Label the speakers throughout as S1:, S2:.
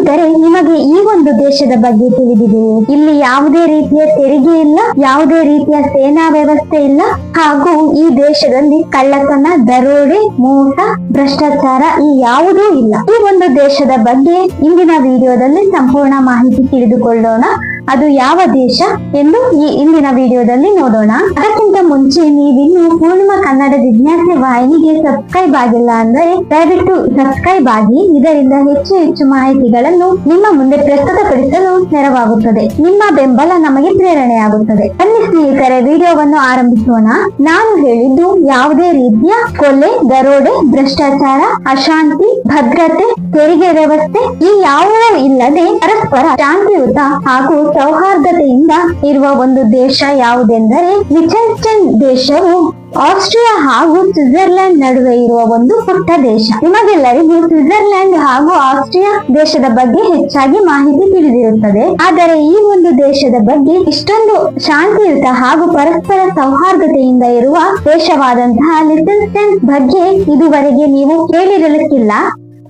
S1: ಸ್ನೇಹಿತರೆ ನಿಮಗೆ ಈ ಒಂದು ದೇಶದ ಬಗ್ಗೆ ತಿಳಿದಿದೆಯೇ ಇಲ್ಲಿ ಯಾವುದೇ ರೀತಿಯ ತೆರಿಗೆ ಇಲ್ಲ, ಯಾವುದೇ ರೀತಿಯ ಸೇನಾ ವ್ಯವಸ್ಥೆ ಇಲ್ಲ. ಹಾಗೂ ಈ ದೇಶದಲ್ಲಿ ಕಳ್ಳತನ, ದರೋಡೆ, ಮೋಸ, ಭ್ರಷ್ಟಾಚಾರ ಈ ಯಾವುದೂ ಇಲ್ಲ. ಈ ಒಂದು ದೇಶದ ಬಗ್ಗೆ ಇಂದಿನ ವಿಡಿಯೋದಲ್ಲಿ ಸಂಪೂರ್ಣ ಮಾಹಿತಿ ತಿಳಿದುಕೊಳ್ಳೋಣ. ಅದು ಯಾವ ದೇಶ ಎಂದು ಈ ಇಂದಿನ ವಿಡಿಯೋದಲ್ಲಿ ನೋಡೋಣ. ಅದಕ್ಕಿಂತ ಮುಂಚೆ ನೀವಿನ್ನು ಪೂರ್ಣಿಮಾ ಕನ್ನಡ ಜಿಜ್ಞಾಸೆ ವಾಹಿನಿಗೆ ಸಬ್ಸ್ಕ್ರೈಬ್ ಆಗಿಲ್ಲ ಅಂದ್ರೆ ದಯವಿಟ್ಟು ಸಬ್ಸ್ಕ್ರೈಬ್ ಆಗಿ. ಇದರಿಂದ ಹೆಚ್ಚು ಹೆಚ್ಚು ಮಾಹಿತಿಗಳನ್ನು ನಿಮ್ಮ ಮುಂದೆ ಪ್ರಸ್ತುತಪಡಿಸಲು ನೆರವಾಗುತ್ತದೆ. ನಿಮ್ಮ ಬೆಂಬಲ ನಮಗೆ ಪ್ರೇರಣೆಯಾಗುತ್ತದೆ. ಬನ್ನಿ ಸ್ನೇಹಿತರೆ, ವಿಡಿಯೋವನ್ನು ಆರಂಭಿಸೋಣ. ನಾನು ಹೇಳಿದ್ದು ಯಾವುದೇ ರೀತಿಯ ಕೊಲೆ, ದರೋಡೆ, ಭ್ರಷ್ಟಾಚಾರ, ಅಶಾಂತಿ, ಭದ್ರತೆ, ತೆರಿಗೆ ವ್ಯವಸ್ಥೆ ಈ ಯಾವುದೂ ಇಲ್ಲದೆ ಪರಸ್ಪರ ಶಾಂತಿಯುತ ಹಾಗೂ ಸೌಹಾರ್ದತೆಯಿಂದ ಇರುವ ಒಂದು ದೇಶ ಯಾವುದೆಂದರೆ ಲಿಚನ್ಸ್ಟೈನ್ ದೇಶವು ಆಸ್ಟ್ರಿಯಾ ಹಾಗೂ ಸ್ವಿಟ್ಜರ್ಲೆಂಡ್ ನಡುವೆ ಇರುವ ಒಂದು ಪುಟ್ಟ ದೇಶ. ನಿಮಗೆಲ್ಲರಿಗೂ ಸ್ವಿಟ್ಜರ್ಲೆಂಡ್ ಹಾಗೂ ಆಸ್ಟ್ರಿಯಾ ದೇಶದ ಬಗ್ಗೆ ಹೆಚ್ಚಾಗಿ ಮಾಹಿತಿ ತಿಳಿದಿರುತ್ತದೆ. ಆದರೆ ಈ ಒಂದು ದೇಶದ ಬಗ್ಗೆ ಇಷ್ಟೊಂದು ಶಾಂತಿಯುತ ಹಾಗೂ ಪರಸ್ಪರ ಸೌಹಾರ್ದತೆಯಿಂದ ಇರುವ ದೇಶವಾದಂತಹ ಲಿಟಲ್ ಬಗ್ಗೆ ಇದುವರೆಗೆ ನೀವು ಕೇಳಿರಲಿಕ್ಕಿಲ್ಲ.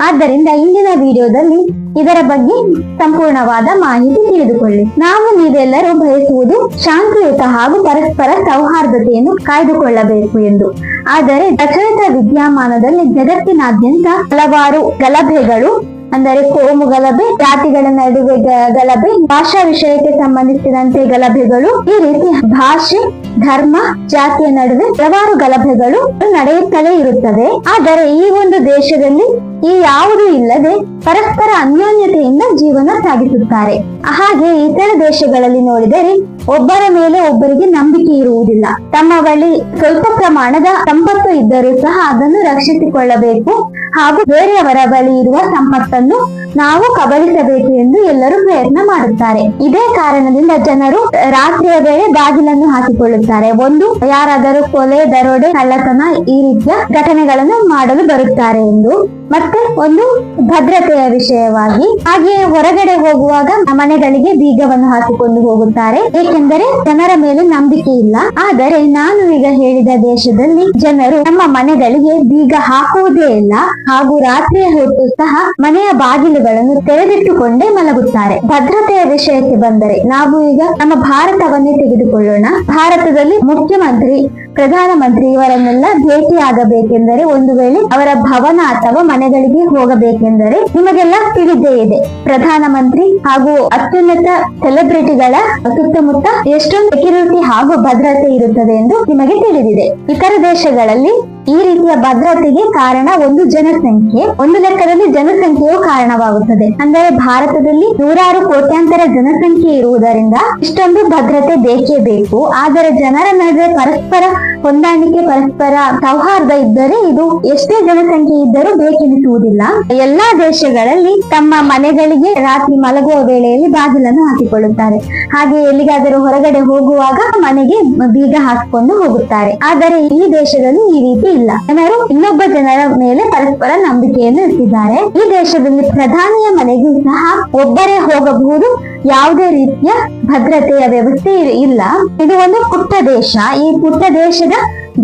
S1: ಆದ್ದರಿಂದ ಇಂದಿನ ವಿಡಿಯೋದಲ್ಲಿ ಇದರ ಬಗ್ಗೆ ಸಂಪೂರ್ಣವಾದ ಮಾಹಿತಿ ತಿಳಿದುಕೊಳ್ಳಿ. ನಾವು ನೀವೆಲ್ಲರೂ ಬಯಸುವುದು ಶಾಂತಿಯುತ ಹಾಗೂ ಪರಸ್ಪರ ಸೌಹಾರ್ದತೆಯನ್ನು ಕಾಯ್ದುಕೊಳ್ಳಬೇಕು ಎಂದು. ಆದರೆ ಪ್ರಚಲಿತ ವಿದ್ಯಮಾನದಲ್ಲಿ ಜಗತ್ತಿನಾದ್ಯಂತ ಹಲವಾರು ಗಲಭೆಗಳು, ಅಂದರೆ ಕೋಮು ಗಲಭೆ, ಜಾತಿಗಳ ನಡುವೆ ಗಲಭೆ, ಭಾಷಾ ವಿಷಯಕ್ಕೆ ಸಂಬಂಧಿಸಿದಂತೆ ಗಲಭೆಗಳು ಈ ರೀತಿ ಭಾಷೆ ಧರ್ಮ, ಜಾತಿಯ ನಡುವೆ ಹಲವಾರು ಗಲಭೆಗಳು ನಡೆಯುತ್ತಲೇ ಇರುತ್ತವೆ ಆದರೆ ಈ ಒಂದು ದೇಶದಲ್ಲಿ ಈ ಯಾವುದೂ ಇಲ್ಲದೆ ಪರಸ್ಪರ ಅನ್ಯೋನ್ಯತೆಯಿಂದ ಜೀವನ ಸಾಗಿಸುತ್ತಾರೆ. ಹಾಗೆ ಇತರ ದೇಶಗಳಲ್ಲಿ ನೋಡಿದರೆ ಒಬ್ಬರ ಮೇಲೆ ಒಬ್ಬರಿಗೆ ನಂಬಿಕೆ ಇರುವುದಿಲ್ಲ. ತಮ್ಮ ಬಳಿ ಸ್ವಲ್ಪ ಪ್ರಮಾಣದ ಸಂಪತ್ತು ಇದ್ದರೂ ಸಹ ಅದನ್ನು ರಕ್ಷಿಸಿಕೊಳ್ಳಬೇಕು ಹಾಗೂ ಬೇರೆಯವರ ಬಳಿ ಇರುವ ಸಂಪತ್ತನ್ನು ನಾವು ಕಬಳಿಸಬೇಕು ಎಂದು ಎಲ್ಲರೂ ಪ್ರಯತ್ನ ಮಾಡುತ್ತಾರೆ. ಇದೇ ಕಾರಣದಿಂದ ಜನರು ರಾತ್ರಿಯ ವೇಳೆ ಬಾಗಿಲನ್ನು ಹಾಕಿಕೊಳ್ಳುತ್ತಾರೆ. ಒಂದು ಯಾರಾದರೂ ಕೊಲೆ ದರೋಡೆ ಕಳ್ಳತನ ಈ ರೀತಿಯ ಘಟನೆಗಳನ್ನು ಮಾಡಲು ಬರುತ್ತಾರೆ ಎಂದು ಮತ್ತೆ ಒಂದು ಭದ್ರತೆಯ ವಿಷಯವಾಗಿ ಹಾಗೆ ಹೊರಗಡೆ ಹೋಗುವಾಗ ಮನೆಗಳಿಗೆ ಬೀಗವನ್ನು ಹಾಕಿಕೊಂಡು ಹೋಗುತ್ತಾರೆ. ಏಕೆಂದರೆ ಜನರ ಮೇಲೆ ನಂಬಿಕೆ ಇಲ್ಲ. ಆದರೆ ನಾನು ಈಗ ಹೇಳಿದ ದೇಶದಲ್ಲಿ ಜನರು ನಮ್ಮ ಮನೆಗಳಿಗೆ ಬೀಗ ಹಾಕುವುದೇ ಇಲ್ಲ. ಹಾಗೂ ರಾತ್ರಿಯ ಹೊತ್ತು ಸಹ ಮನೆಯ ಬಾಗಿಲುಗಳನ್ನು ತೆರೆದಿಟ್ಟುಕೊಂಡೇ ಮಲಗುತ್ತಾರೆ. ಭದ್ರತೆಯ ವಿಷಯಕ್ಕೆ ಬಂದರೆ ನಾವು ಈಗ ನಮ್ಮ ಭಾರತವನ್ನೇ ತೆಗೆದುಕೊಳ್ಳೋಣ. ಭಾರತದಲ್ಲಿ ಮುಖ್ಯಮಂತ್ರಿ ಪ್ರಧಾನಮಂತ್ರಿ ಇವರನ್ನೆಲ್ಲ ಭೇಟಿಯಾಗಬೇಕೆಂದರೆ ಒಂದು ವೇಳೆ ಅವರ ಭವನ ಅಥವಾ ಮನೆಗಳಿಗೆ ಹೋಗಬೇಕೆಂದರೆ ನಿಮಗೆಲ್ಲ ತಿಳಿದೇ ಇದೆ. ಪ್ರಧಾನಮಂತ್ರಿ ಹಾಗೂ ಅತ್ಯುನ್ನತ ಸೆಲೆಬ್ರಿಟಿಗಳ ಸುತ್ತಮುತ್ತ ಎಷ್ಟೊಂದು ಸೆಕ್ಯೂರಿಟಿ ಹಾಗೂ ಭದ್ರತೆ ಇರುತ್ತದೆ ಎಂದು ನಿಮಗೆ ತಿಳಿದಿದೆ. ಇತರ ದೇಶಗಳಲ್ಲಿ ಈ ರೀತಿಯ ಭದ್ರತೆಗೆ ಕಾರಣ ಒಂದು ಜನಸಂಖ್ಯೆ. ಒಂದು ಲೆಕ್ಕದಲ್ಲಿ ಜನಸಂಖ್ಯೆಯು ಕಾರಣವಾಗುತ್ತದೆ. ಅಂದರೆ ಭಾರತದಲ್ಲಿ ನೂರಾರು ಕೋಟ್ಯಾಂತರ ಜನಸಂಖ್ಯೆ ಇರುವುದರಿಂದ ಇಷ್ಟೊಂದು ಭದ್ರತೆ ಬೇಕೇ ಬೇಕು. ಆದರೆ ಜನರ ನಡುವೆ ಪರಸ್ಪರ ಹೊಂದಾಣಿಕೆ, ಪರಸ್ಪರ ಸೌಹಾರ್ದ ಇದ್ದರೆ ಇದು ಎಷ್ಟೇ ಜನಸಂಖ್ಯೆ ಇದ್ದರೂ ಬೇಕೆನಿಸುವುದಿಲ್ಲ. ಎಲ್ಲಾ ದೇಶಗಳಲ್ಲಿ ತಮ್ಮ ಮನೆಗಳಿಗೆ ರಾತ್ರಿ ಮಲಗುವ ವೇಳೆಯಲ್ಲಿ ಬಾಗಿಲನ್ನು ಹಾಕಿಕೊಳ್ಳುತ್ತಾರೆ. ಹಾಗೆ ಎಲ್ಲಿಗಾದರೂ ಹೊರಗಡೆ ಹೋಗುವಾಗ ಮನೆಗೆ ಬೀಗ ಹಾಕಿಕೊಂಡು ಹೋಗುತ್ತಾರೆ. ಆದರೆ ಈ ದೇಶದಲ್ಲಿ ಈ ರೀತಿ ಇಲ್ಲ. ಜನರು ಇನ್ನೊಬ್ಬ ಜನರ ಮೇಲೆ ಪರಸ್ಪರ ನಂಬಿಕೆಯನ್ನು ಇಟ್ಟಿದ್ದಾರೆ. ಈ ದೇಶದಲ್ಲಿ ಪ್ರಧಾನಿಯ ಮನೆಗೂ ಸಹ ಒಬ್ಬರೇ ಹೋಗಬಹುದು. ಯಾವುದೇ ರೀತಿಯ ಭದ್ರತೆಯ ವ್ಯವಸ್ಥೆ ಇಲ್ಲ. ಇದು ಒಂದು ಪುಟ್ಟ ದೇಶ. ಈ ಪುಟ್ಟ ದೇಶದ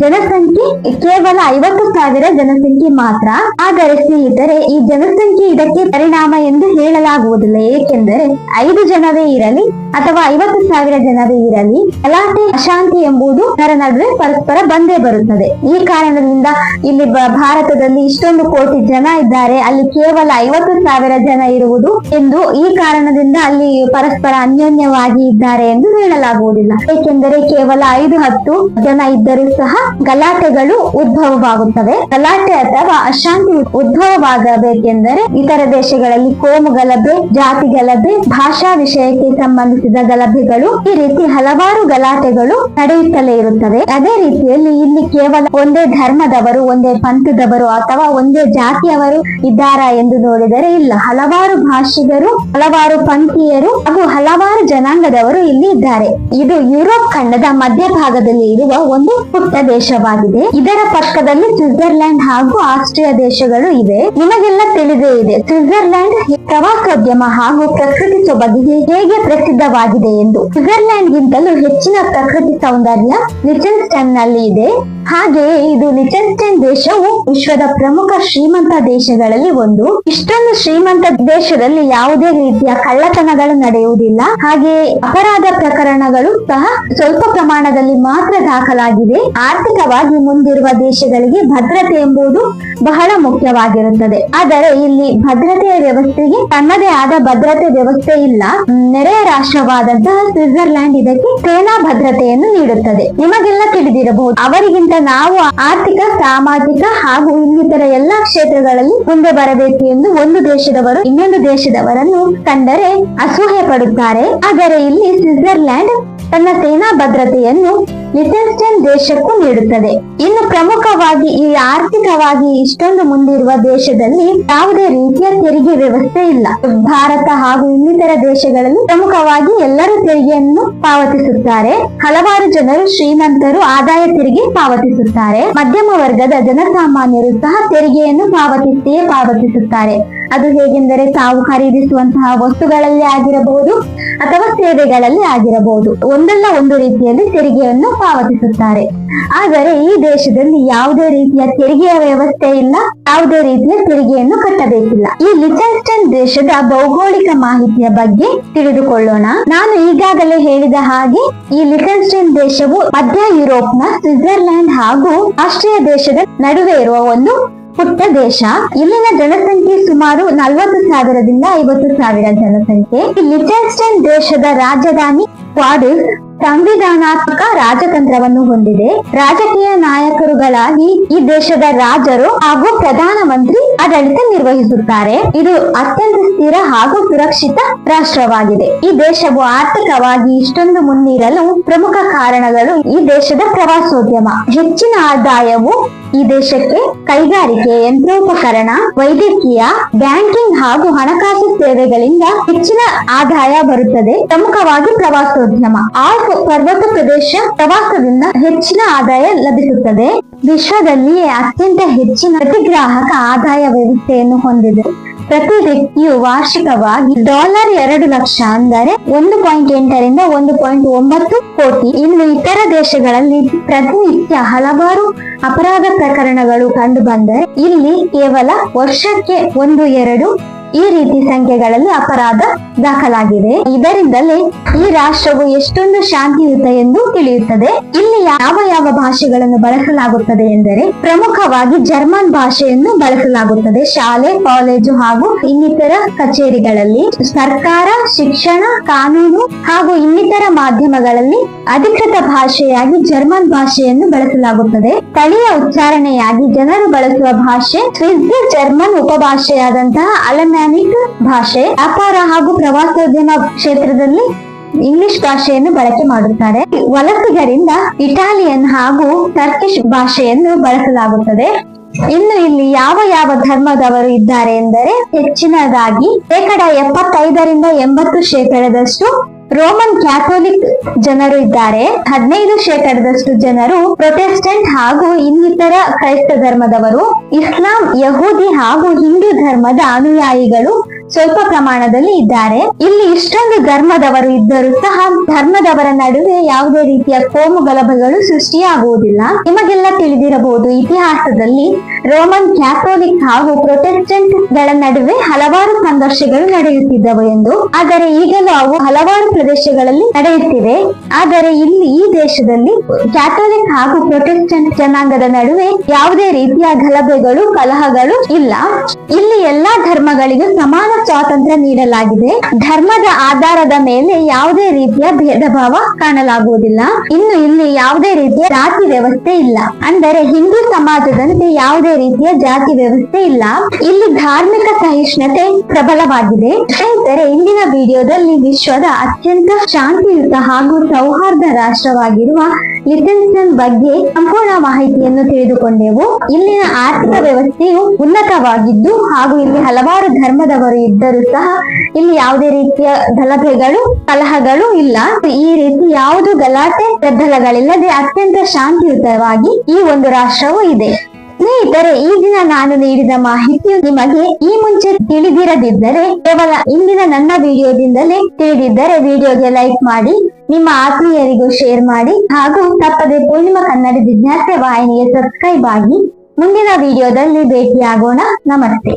S1: ಜನಸಂಖ್ಯೆ ಕೇವಲ ಐವತ್ತು ಸಾವಿರ ಜನಸಂಖ್ಯೆ ಮಾತ್ರ. ಆದರೆ ಸ್ನೇಹಿತರೆ, ಈ ಜನಸಂಖ್ಯೆ ಇದಕ್ಕೆ ಪರಿಣಾಮ ಎಂದು ಹೇಳಲಾಗುವುದಿಲ್ಲ. ಏಕೆಂದರೆ ಐದು ಜನವೇ ಇರಲಿ ಅಥವಾ ಐವತ್ತು ಸಾವಿರ ಜನವೇ ಇರಲಿ, ಗಲಾಟೆ, ಅಶಾಂತಿ ಎಂಬುದು ಅದರ ನಡುವೆ ಪರಸ್ಪರ ಬಂದೇ ಬರುತ್ತದೆ. ಈ ಕಾರಣದಿಂದ ಇಲ್ಲಿ ಭಾರತದಲ್ಲಿ ಇಷ್ಟೊಂದು ಕೋಟಿ ಜನ ಇದ್ದಾರೆ. ಅಲ್ಲಿ ಕೇವಲ ಐವತ್ತು ಸಾವಿರ ಜನ ಇರುವುದು ಎಂದು ಈ ಕಾರಣದಿಂದ ಅಲ್ಲಿ ಪರಸ್ಪರ ಅನ್ಯೋನ್ಯವಾಗಿ ಇದ್ದಾರೆ ಎಂದು ಹೇಳಲಾಗುವುದಿಲ್ಲ. ಏಕೆಂದರೆ ಕೇವಲ ಐದು ಹತ್ತು ಜನ ಇದ್ದರೂ ಸಹ ಗಲಾಟೆಗಳು ಉದ್ಭವವಾಗುತ್ತವೆ. ಗಲಾಟೆ ಅಥವಾ ಅಶಾಂತಿ ಉದ್ಭವವಾಗಬೇಕೆಂದರೆ ಇತರ ದೇಶಗಳಲ್ಲಿ ಕೋಮು ಗಲಭೆ, ಜಾತಿ ಗಲಭೆ, ಭಾಷಾ ವಿಷಯಕ್ಕೆ ಸಂಬಂಧಿಸಿದ ಗಲಭೆಗಳು ಈ ರೀತಿ ಹಲವಾರು ಗಲಾಟೆಗಳು ನಡೆಯುತ್ತಲೇ ಇರುತ್ತವೆ. ಅದೇ ರೀತಿಯಲ್ಲಿ ಇಲ್ಲಿ ಕೇವಲ ಒಂದೇ ಧರ್ಮದವರು, ಒಂದೇ ಪಂಥದವರು ಅಥವಾ ಒಂದೇ ಜಾತಿಯವರು ಇದ್ದಾರಾ ಎಂದು ನೋಡಿದರೆ ಇಲ್ಲ. ಹಲವಾರು ಭಾಷಿಗರು, ಹಲವಾರು ಪಂಥೀಯರು ಹಾಗೂ ಹಲವಾರು ಜನಾಂಗದವರು ಇಲ್ಲಿ ಇದ್ದಾರೆ. ಇದು ಯುರೋಪ್ ಖಂಡದ ಮಧ್ಯಭಾಗದಲ್ಲಿ ಇರುವ ಒಂದು ಪುಟ್ಟ ದೇಶವಾಗಿದೆ. ಇದರ ಪಕ್ಕದಲ್ಲಿ ಸ್ವಿಟ್ಜರ್ಲೆಂಡ್ ಹಾಗೂ ಆಸ್ಟ್ರಿಯಾ ದೇಶಗಳು ಇವೆ. ನಿಮಗೆಲ್ಲ ತಿಳಿದೇ ಇದೆ ಸ್ವಿಟ್ಜರ್ಲ್ಯಾಂಡ್ ಪ್ರವಾಸೋದ್ಯಮ ಹಾಗೂ ಪ್ರಕೃತಿ ಸೊಬಗಿಗೆ ಹೇಗೆ ಪ್ರಸಿದ್ಧವಾಗಿದೆ ಎಂದು. ಸ್ವಿಟ್ಜರ್ಲೆಂಡ್ ಗಿಂತಲೂ ಹೆಚ್ಚಿನ ಪ್ರಕೃತಿ ಸೌಂದರ್ಯ ಲಿಚೆನ್ಸ್ಟೈನ್ನಲ್ಲಿ ಇದೆ. ಹಾಗೆಯೇ ಇದು ಲಿಚೆನ್ಸ್ಟೈನ್ ದೇಶವು ವಿಶ್ವದ ಪ್ರಮುಖ ಶ್ರೀಮಂತ ದೇಶಗಳಲ್ಲಿ ಒಂದು. ಇಷ್ಟೊಂದು ಶ್ರೀಮಂತ ದೇಶದಲ್ಲಿ ಯಾವುದೇ ರೀತಿಯ ಕಳ್ಳತನಗಳು ನಡೆಯುವುದಿಲ್ಲ. ಹಾಗೆಯೇ ಅಪರಾಧ ಪ್ರಕರಣಗಳು ಸಹ ಸ್ವಲ್ಪ ಪ್ರಮಾಣದಲ್ಲಿ ಮಾತ್ರ ದಾಖಲಾಗಿದೆ ಆರ್ಥಿಕವಾಗಿ ಮುಂದಿರುವ ದೇಶಗಳಿಗೆ ಭದ್ರತೆ ಎಂಬುದು ಬಹಳ ಮುಖ್ಯವಾಗಿರುತ್ತದೆ. ಆದರೆ ಇಲ್ಲಿ ಭದ್ರತೆಯ ವ್ಯವಸ್ಥೆಗೆ ತನ್ನದೇ ಆದ ಭದ್ರತೆ ವ್ಯವಸ್ಥೆ ಇಲ್ಲ. ನೆರೆಯ ರಾಷ್ಟ್ರವಾದಂತಹ ಸ್ವಿಟ್ಜರ್ಲ್ಯಾಂಡ್ ಇದಕ್ಕೆ ಸೇನಾ ಭದ್ರತೆಯನ್ನು ನೀಡುತ್ತದೆ. ನಿಮಗೆಲ್ಲ ತಿಳಿದಿರಬಹುದು. ಅವರಿಗಿಂತ ನಾವು ಆರ್ಥಿಕ, ಸಾಮಾಜಿಕ ಹಾಗೂ ಇನ್ನಿತರ ಎಲ್ಲಾ ಕ್ಷೇತ್ರಗಳಲ್ಲಿ ಮುಂದೆ ಬರಬೇಕು ಎಂದು ಒಂದು ದೇಶದವರು ಇನ್ನೊಂದು ದೇಶದವರನ್ನು ಕಂಡರೆ ಅಸೂಹೆ ಪಡುತ್ತಾರೆ. ಆದರೆ ಇಲ್ಲಿ ಸ್ವಿಟ್ಜರ್ಲ್ಯಾಂಡ್ ತನ್ನ ಸೇನಾ ಭದ್ರತೆಯನ್ನು ಲಿಚೆನ್ಸ್ಟೈನ್ ದೇಶಕ್ಕೂ ನೀಡುತ್ತದೆ. ಇನ್ನು ಪ್ರಮುಖವಾಗಿ ಈ ಆರ್ಥಿಕವಾಗಿ ಇಷ್ಟೊಂದು ಮುಂದಿರುವ ದೇಶದಲ್ಲಿ ಯಾವುದೇ ರೀತಿಯ ತೆರಿಗೆ ವ್ಯವಸ್ಥೆ ಇಲ್ಲ. ಭಾರತ ಹಾಗೂ ಇನ್ನಿತರ ದೇಶಗಳಲ್ಲಿ ಪ್ರಮುಖವಾಗಿ ಎಲ್ಲರೂ ತೆರಿಗೆಯನ್ನು ಪಾವತಿಸುತ್ತಾರೆ. ಹಲವಾರು ಜನರು ಶ್ರೀಮಂತರು ಆದಾಯ ತೆರಿಗೆ ಪಾವತಿಸುತ್ತಾರೆ. ಮಧ್ಯಮ ವರ್ಗದ ಜನಸಾಮಾನ್ಯರು ಸಹ ತೆರಿಗೆಯನ್ನು ಪಾವತಿಸಿಯೇ ಪಾವತಿಸುತ್ತಾರೆ. ಅದು ಹೇಗೆಂದರೆ ತಾವು ಖರೀದಿಸುವಂತಹ ವಸ್ತುಗಳಲ್ಲಿ ಆಗಿರಬಹುದು ಅಥವಾ ಸೇವೆಗಳಲ್ಲಿ ಆಗಿರಬಹುದು. ಒಂದಲ್ಲ ಒಂದು ರೀತಿಯಲ್ಲಿ ತೆರಿಗೆಯನ್ನು ಪಾವತಿಸುತ್ತಾರೆ. ಆದರೆ ಈ ದೇಶದಲ್ಲಿ ಯಾವುದೇ ರೀತಿಯ ತೆರಿಗೆಯ ವ್ಯವಸ್ಥೆ ಇಲ್ಲ, ಯಾವುದೇ ರೀತಿಯ ತೆರಿಗೆಯನ್ನು ಕಟ್ಟಬೇಕಿಲ್ಲ. ಈ ಲಿಚೆನ್ಸ್ಟೈನ್ ದೇಶದ ಭೌಗೋಳಿಕ ಮಾಹಿತಿಯ ಬಗ್ಗೆ ತಿಳಿದುಕೊಳ್ಳೋಣ. ನಾನು ಈಗಾಗಲೇ ಹೇಳಿದ ಹಾಗೆ ಈ ಲಿಚೆನ್ಸ್ಟೈನ್ ದೇಶವು ಮಧ್ಯ ಯುರೋಪ್ನ ಸ್ವಿಟ್ಜರ್ಲ್ಯಾಂಡ್ ಹಾಗೂ ಆಸ್ಟ್ರಿಯಾ ದೇಶದ ನಡುವೆ ಇರುವ ಒಂದು ಪುಟ್ಟ ದೇಶ. ಇಲ್ಲಿನ ಜನಸಂಖ್ಯೆ ಸುಮಾರು ನಲವತ್ತು ಸಾವಿರದಿಂದ ಐವತ್ತು ಸಾವಿರ ಜನಸಂಖ್ಯೆ. ಈ ದೇಶದ ರಾಜಧಾನಿ ಕ್ವಾಡಿಸ್ ಸಂವಿಧಾನಾತ್ಮಕ ರಾಜತಂತ್ರವನ್ನು ಹೊಂದಿದೆ. ರಾಜಕೀಯ ನಾಯಕರುಗಳಾಗಿ ಈ ದೇಶದ ರಾಜರು ಹಾಗೂ ಪ್ರಧಾನಮಂತ್ರಿ ಆಡಳಿತ ನಿರ್ವಹಿಸುತ್ತಾರೆ. ಇದು ಅತ್ಯಂತ ಸ್ಥಿರ ಹಾಗೂ ಸುರಕ್ಷಿತ ರಾಷ್ಟ್ರವಾಗಿದೆ. ಈ ದೇಶವು ಆರ್ಥಿಕವಾಗಿ ಇಷ್ಟೊಂದು ಮುನ್ನೀರಲು ಪ್ರಮುಖ ಕಾರಣಗಳು ಈ ದೇಶದ ಪ್ರವಾಸೋದ್ಯಮ. ಹೆಚ್ಚಿನ ಆದಾಯವು ಈ ದೇಶಕ್ಕೆ ಕೈಗಾರಿಕೆ, ಯಂತ್ರೋಪಕರಣ, ವೈದ್ಯಕೀಯ, ಬ್ಯಾಂಕಿಂಗ್ ಹಾಗೂ ಹಣಕಾಸು ಸೇವೆಗಳಿಂದ ಹೆಚ್ಚಿನ ಆದಾಯ ಬರುತ್ತದೆ. ಪ್ರಮುಖವಾಗಿ ಪ್ರವಾಸೋದ್ಯಮ. ಆಲ್ಪ್ ಪರ್ವತ ಪ್ರದೇಶ ಪ್ರವಾಸದಿಂದ ಹೆಚ್ಚಿನ ಆದಾಯ ಲಭಿಸುತ್ತದೆ. ವಿಶ್ವದಲ್ಲಿಯೇ ಅತ್ಯಂತ ಹೆಚ್ಚಿನ ಪ್ರತಿಗ್ರಾಹಕ ಆದಾಯ ವ್ಯವಸ್ಥೆಯನ್ನು ಹೊಂದಿದೆ. ಪ್ರತಿ ವ್ಯಕ್ತಿಯು ವಾರ್ಷಿಕವಾಗಿ ಡಾಲರ್ ಎರಡು ಲಕ್ಷ ಅಂದರೆ ಒಂದು ಪಾಯಿಂಟ್ ಎಂಟರಿಂದ ಒಂದು ಪಾಯಿಂಟ್ ಒಂಬತ್ತು ಕೋಟಿ. ಇನ್ನು ಇತರ ದೇಶಗಳಲ್ಲಿ ಪ್ರತಿನಿತ್ಯ ಹಲವಾರು ಅಪರಾಧ ಪ್ರಕರಣಗಳು ಕಂಡುಬಂದರೆ ಇಲ್ಲಿ ಕೇವಲ ವರ್ಷಕ್ಕೆ ಒಂದು ಎರಡು ಈ ರೀತಿ ಸಂಖ್ಯೆಗಳಲ್ಲಿ ಅಪರಾಧ ದಾಖಲಾಗಿದೆ. ಇದರಿಂದಲೇ ಈ ರಾಷ್ಟ್ರವು ಎಷ್ಟೊಂದು ಶಾಂತಿಯುತ ಎಂದು ತಿಳಿಯುತ್ತದೆ. ಇಲ್ಲಿ ಯಾವ ಯಾವ ಭಾಷೆಗಳನ್ನು ಬಳಸಲಾಗುತ್ತದೆ ಎಂದರೆ ಪ್ರಮುಖವಾಗಿ ಜರ್ಮನ್ ಭಾಷೆಯನ್ನು ಬಳಸಲಾಗುತ್ತದೆ. ಶಾಲೆ, ಕಾಲೇಜು ಹಾಗೂ ಇನ್ನಿತರ ಕಚೇರಿಗಳಲ್ಲಿ ಸರ್ಕಾರ, ಶಿಕ್ಷಣ, ಕಾನೂನು ಹಾಗೂ ಇನ್ನಿತರ ಮಾಧ್ಯಮಗಳಲ್ಲಿ ಅಧಿಕೃತ ಭಾಷೆಯಾಗಿ ಜರ್ಮನ್ ಭಾಷೆಯನ್ನು ಬಳಸಲಾಗುತ್ತದೆ. ಸ್ಥಳೀಯ ಉಚ್ಚಾರಣೆಯಾಗಿ ಜನರು ಬಳಸುವ ಭಾಷೆ ಸ್ವಿಸ್ ಜರ್ಮನ್ ಉಪಭಾಷೆಯಾದಂತಹ ಅಲಮ್ಯಾನಿಕ್ ಭಾಷೆ ವ್ಯಾಪಾರ ಹಾಗೂ ಪ್ರವಾಸೋದ್ಯಮ ಕ್ಷೇತ್ರದಲ್ಲಿ ಇಂಗ್ಲಿಷ್ ಭಾಷೆಯನ್ನು ಬಳಕೆ ಮಾಡುತ್ತಾರೆ ವಲಸಿಗರಿಂದ ಇಟಾಲಿಯನ್ ಹಾಗೂ ಟರ್ಕಿಶ್ ಭಾಷೆಯನ್ನು ಬಳಸಲಾಗುತ್ತದೆ. ಇನ್ನು ಇಲ್ಲಿ ಯಾವ ಯಾವ ಧರ್ಮದವರು ಇದ್ದಾರೆ ಎಂದರೆ ಹೆಚ್ಚಿನದಾಗಿ ಶೇಕಡ ಎಪ್ಪತ್ತೈದರಿಂದ ಎಂಬತ್ತು ಶೇಕಡದಷ್ಟು ರೋಮನ್ ಕ್ಯಾಥೋಲಿಕ್ ಜನರು ಇದ್ದಾರೆ. ಹದಿನೈದು ಶೇಕಡದಷ್ಟು ಜನರು ಪ್ರೊಟೆಸ್ಟೆಂಟ್ ಹಾಗೂ ಇನ್ನಿತರ ಕ್ರೈಸ್ತ ಧರ್ಮದವರು. ಇಸ್ಲಾಂ ಯಹೂದಿ ಹಾಗೂ ಹಿಂದೂ ಧರ್ಮದ ಅನುಯಾಯಿಗಳು ಸ್ವಲ್ಪ ಪ್ರಮಾಣದಲ್ಲಿ ಇದ್ದಾರೆ. ಇಲ್ಲಿ ಇಷ್ಟೊಂದು ಧರ್ಮದವರು ಇದ್ದರೂ ಸಹ ಧರ್ಮದವರ ನಡುವೆ ಯಾವುದೇ ರೀತಿಯ ಕೋಮು ಗಲಭೆಗಳು ಸೃಷ್ಟಿಯಾಗುವುದಿಲ್ಲ. ನಿಮಗೆಲ್ಲ ತಿಳಿದಿರಬಹುದು ಇತಿಹಾಸದಲ್ಲಿ ರೋಮನ್ ಕ್ಯಾಥೋಲಿಕ್ ಹಾಗೂ ಪ್ರೊಟೆಸ್ಟೆಂಟ್ಗಳ ನಡುವೆ ಹಲವಾರು ಸಂಘರ್ಷಗಳು ನಡೆಯುತ್ತಿದ್ದವು ಎಂದು, ಆದರೆ ಈಗಲೂ ಅವು ಹಲವಾರು ಪ್ರದೇಶಗಳಲ್ಲಿ ನಡೆಯುತ್ತಿವೆ. ಆದರೆ ಇಲ್ಲಿ ಈ ದೇಶದಲ್ಲಿ ಕ್ಯಾಥೋಲಿಕ್ ಹಾಗೂ ಪ್ರೊಟೆಸ್ಟೆಂಟ್ ಜನಾಂಗದ ನಡುವೆ ಯಾವುದೇ ರೀತಿಯ ಗಲಭೆಗಳು, ಕಲಹಗಳು ಇಲ್ಲ. ಇಲ್ಲಿ ಎಲ್ಲಾ ಧರ್ಮಗಳಿಗೂ ಸಮಾನ ಸ್ವಾತಂತ್ರ್ಯ ನೀಡಲಾಗಿದೆ. ಧರ್ಮದ ಆಧಾರದ ಮೇಲೆ ಯಾವುದೇ ರೀತಿಯ ಭೇದ ಭಾವ ಕಾಣಲಾಗುವುದಿಲ್ಲ. ಇನ್ನು ಇಲ್ಲಿ ಯಾವುದೇ ರೀತಿಯ ಜಾತಿ ವ್ಯವಸ್ಥೆ ಇಲ್ಲ. ಅಂದರೆ ಹಿಂದೂ ಸಮಾಜದಂತೆ ಯಾವುದೇ ರೀತಿಯ ಜಾತಿ ವ್ಯವಸ್ಥೆ ಇಲ್ಲ. ಇಲ್ಲಿ ಧಾರ್ಮಿಕ ಸಹಿಷ್ಣುತೆ ಪ್ರಬಲವಾಗಿದೆ. ಸ್ನೇಹಿತರೆ, ಇಂದಿನ ವಿಡಿಯೋದಲ್ಲಿ ವಿಶ್ವದ ಅತ್ಯಂತ ಶಾಂತಿಯುತ ಹಾಗೂ ಸೌಹಾರ್ದ ರಾಷ್ಟ್ರವಾಗಿರುವ ಲಿಥೆನ್ಸ್ಟನ್ ಬಗ್ಗೆ ಸಂಪೂರ್ಣ ಮಾಹಿತಿಯನ್ನು ತಿಳಿದುಕೊಂಡೆವು. ಇಲ್ಲಿನ ಆರ್ಥಿಕ ವ್ಯವಸ್ಥೆಯು ಉನ್ನತವಾಗಿದ್ದು, ಹಾಗೂ ಇಲ್ಲಿ ಹಲವಾರು ಧರ್ಮದವರು ಇದ್ದರೂ ಸಹ ಇಲ್ಲಿ ಯಾವುದೇ ರೀತಿಯ ಗಲಭೆಗಳು ಕಲಹಗಳು ಇಲ್ಲ. ಈ ರೀತಿ ಯಾವುದು ಗಲಾಟೆ, ಗದ್ದಲಗಳಿಲ್ಲದೆ ಅತ್ಯಂತ ಶಾಂತಿಯುತವಾಗಿ ಈ ಒಂದು ರಾಷ್ಟ್ರವು ಇದೆ. ಸ್ನೇಹಿತರೆ ಈ ದಿನ ನಾನು ನೀಡಿದ ಮಾಹಿತಿಯು ನಿಮಗೆ ಈ ಮುಂಚೆ ತಿಳಿದಿರದಿದ್ದರೆ ಕೇವಲ ಇಂದಿನ ನನ್ನ ವಿಡಿಯೋದಿಂದಲೇ ತಿಳಿದಿದ್ದರೆ ವಿಡಿಯೋಗೆ ಲೈಕ್ ಮಾಡಿ, ನಿಮ್ಮ ಆತ್ಮೀಯರಿಗೂ ಶೇರ್ ಮಾಡಿ ಹಾಗೂ ತಪ್ಪದೆ ಪೂರ್ಣಿಮಾ ಕನ್ನಡ ಜಿಜ್ಞಾಸೆ ವಾಹಿನಿಗೆ ಸಬ್ಸ್ಕ್ರೈಬ್ ಆಗಿ ಮುಂದಿನ ವಿಡಿಯೋದಲ್ಲಿ ಭೇಟಿಯಾಗೋಣ. ನಮಸ್ತೆ.